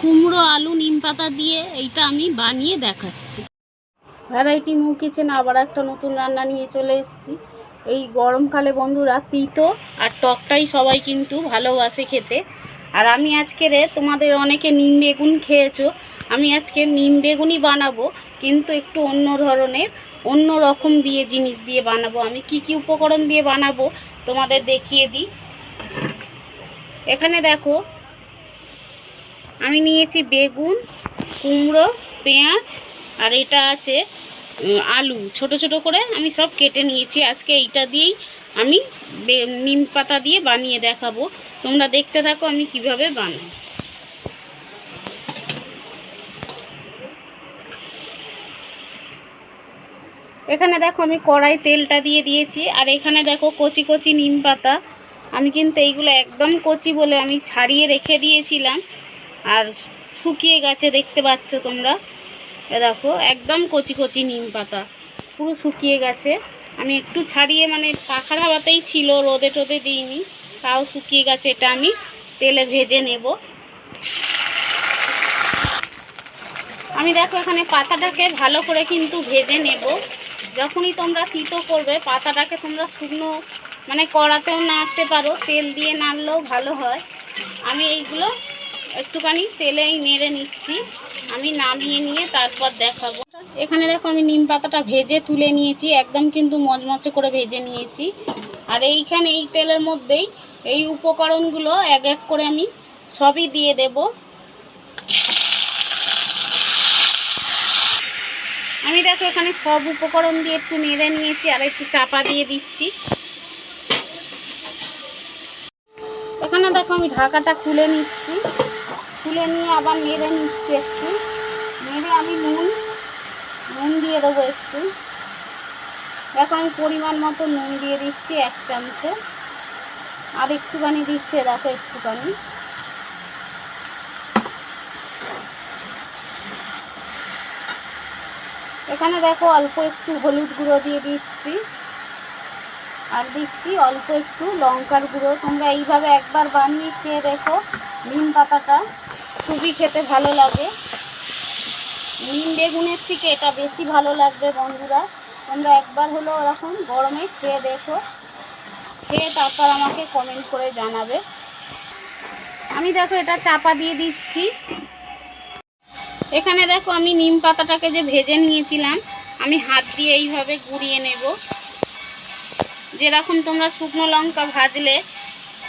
কুমড়ো, আলু, নিম পাতা দিয়ে এইটা আমি বানিয়ে দেখাচ্ছি। ভ্যারাইটি মুখ কিচেন আবার একটা নতুন রান্না নিয়ে চলে এসেছি। এই গরমকালে বন্ধুরা তিতো আর টকটাই সবাই কিন্তু ভালোবাসে খেতে। আর আমি আজকে রে তোমাদের অনেকে নিম বেগুন খেয়েছো, আমি আজকে নিম বেগুনই বানাবো, কিন্তু একটু অন্য ধরনের, অন্য রকম দিয়ে জিনিস দিয়ে বানাবো। আমি কি কি উপকরণ দিয়ে বানাবো তোমাদের দেখিয়ে দিই। এখানে দেখো আমি নিয়েছি বেগুন, কুমড়ো, পেঁয়াজ, আর এটা আছে আলু। ছোট ছোট করে আমি সব কেটে নিয়েছি। আজকে এইটা দিয়েই আমি নিম পাতা দিয়ে বানিয়ে দেখাবো। তোমরা দেখতে থাকো আমি কীভাবে বানাই। এখানে দেখো আমি কড়াই তেলটা দিয়ে দিয়েছি। আর এখানে দেখো কচি কচি নিম পাতা। আমি কিন্তু এইগুলো একদম কচি বলে আমি ছাড়িয়ে রেখে দিয়েছিলাম। আর শুকিয়ে গেছে, দেখতে পাচ্ছ তোমরা। দেখো, একদম কচি কচি নিম পাতা, পুরো শুকিয়ে গেছে। আমি একটু ছাড়িয়ে মানে পাখার হাওয়াতেই ছিল, রোদে টোদে দিইনি, তাও শুকিয়ে গেছে, এটা আমি তেলে ভেজে নেব। আমি দেখো, এখানে পাতাটাকে ভালো করে কিন্তু ভেজে নেব। যখনই তোমরা তিতো করবে, পাতাটাকে তোমরা শুকনো মানে কড়াতেও নাড়তে পারো, তেল দিয়ে নাড়লেও ভালো হয়। আমি এইগুলো একটুখানি তেলেই নেড়ে নিচ্ছি। আমি নামিয়ে নিয়ে তারপর দেখাবো। এখানে দেখো আমি নিম পাতাটা ভেজে তুলে নিয়েছি। একদম কিন্তু মচমচে করে ভেজে নিয়েছি। আর এইখানে এই তেলের মধ্যেই এই উপকরণগুলো এক এক করে আমি সবই দিয়ে দেব। আমি দেখো এখানে সব উপকরণ দিয়ে একটু নেড়ে নিয়েছি আর একটু চাপা দিয়ে দিচ্ছি। এখানে দেখো আমি ঢাকাটা খুলে নিচ্ছি। খুলে নিয়ে আবার নেড়ে নিচ্ছি একটু। নেড়ে আমি নুন নুন দিয়ে দেবো একটু। দেখো, আমি পরিমাণ মতো নুন দিয়ে দিচ্ছি এক চামচে। আর একটুখানি দিচ্ছে, দেখো একটুখানি। এখানে দেখো, অল্প একটু হলুদ গুঁড়ো দিয়ে দিচ্ছি। আর দিচ্ছি অল্প একটু লঙ্কার গুঁড়ো। তোমরা এইভাবে একবার বানিয়ে খেয়ে দেখো, নিম পাতাটা। খুবই খেতে ভালো লাগে। নিম বেগুনের থেকে এটা বেশি ভালো লাগবে বন্ধুরা। তোমরা একবার হলো ওরকম গরমে খেয়ে দেখো। খেয়ে তারপর আমাকে কমেন্ট করে জানাবে। আমি দেখো এটা চাপা দিয়ে দিচ্ছি। এখানে দেখো আমি নিম পাতাটাকে যে ভেজে নিয়েছিলাম, আমি হাত দিয়ে এইভাবে গুঁড়িয়ে নেব। যেরকম তোমরা শুকনো লঙ্কা ভাজলে,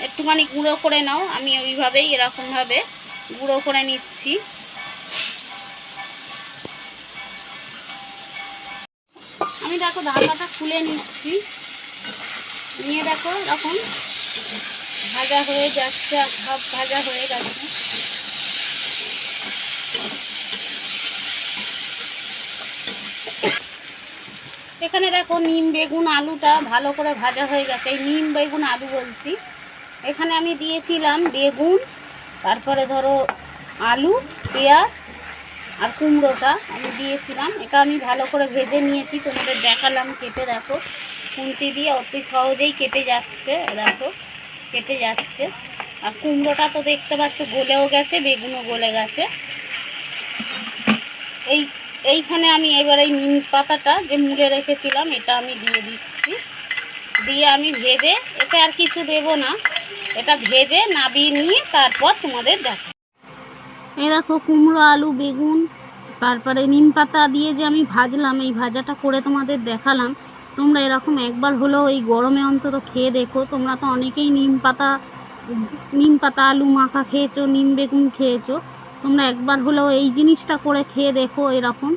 একটুখানি গুঁড়ো করে নাও, আমি ওইভাবেই এরকমভাবে গুঁড়ো করে নিচ্ছি। আমি দেখো ঢাকাটা খুলে নিচ্ছি। নিয়ে দেখো এরকম ভাজা হয়ে যাচ্ছে সব ভাজা হয়ে গেছে। এখানে দেখো নিম, বেগুন, আলুটা ভালো করে ভাজা হয়ে গেছে। এই নিম, বেগুন, আলু বলছি। এখানে আমি দিয়েছিলাম বেগুন তারপরে ধরো আলু, পেঁয়াজ আর কুমড়োটা আমি দিয়েছিলাম। এটা আমি ভালো করে ভেজে নিয়েছি, তোমাদের দেখালাম, কেটে দেখো। খুন্তি দিয়ে অতি সহজেই কেটে যাচ্ছে, দেখো, কেটে যাচ্ছে। আর কুমড়োটা তো দেখতে পাচ্ছ গলেও গেছে, বেগুনও গলে গেছে। এই, এইখানে আমি এবার এই নিম পাতাটা যে মুড়ে রেখেছিলাম, এটা আমি দিয়ে দিচ্ছি। দিয়ে আমি ভেজে এটা আর কিছু দেব না। এটা ভেজে নাবিয়ে নিয়ে তারপর তোমাদের দেখো এই দেখো, কুমড়ো, আলু, বেগুন, তারপরে নিম পাতা দিয়ে যে আমি ভাজলাম, এই ভাজাটা করে তোমাদের দেখালাম। তোমরা এরকম একবার হলেও এই গরমে অন্তত খেয়ে দেখো। তোমরা তো অনেকেই নিম পাতা নিম পাতা, আলু মাখা খেয়েছো, নিম বেগুন খেয়েছো। তোমরা একবার হলেও এই জিনিসটা করে খেয়ে দেখো এরকম।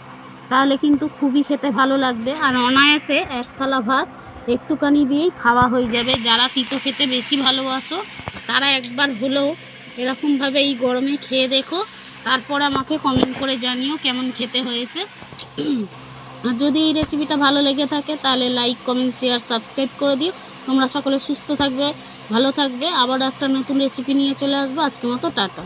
তাহলে কিন্তু খুবই খেতে ভালো লাগবে। আর অনায়াসে এক থালা ভাত একটুখানি দিয়েই খাওয়া হয়ে যাবে। যারা তিতো খেতে বেশি ভালোবাসো, তারা একবার হলেও এরকমভাবে এই গরমে খেয়ে দেখো। তারপর আমাকে কমেন্ট করে জানিও কেমন খেতে হয়েছে। আর যদি এই রেসিপিটা ভালো লেগে থাকে, তাহলে লাইক কমেন্ট শেয়ার সাবস্ক্রাইব করে দিও। তোমরা সকলে সুস্থ থাকবে, ভালো থাকবে। আবার একটা নতুন রেসিপি নিয়ে চলে আসব। আজকের মতো টাটা।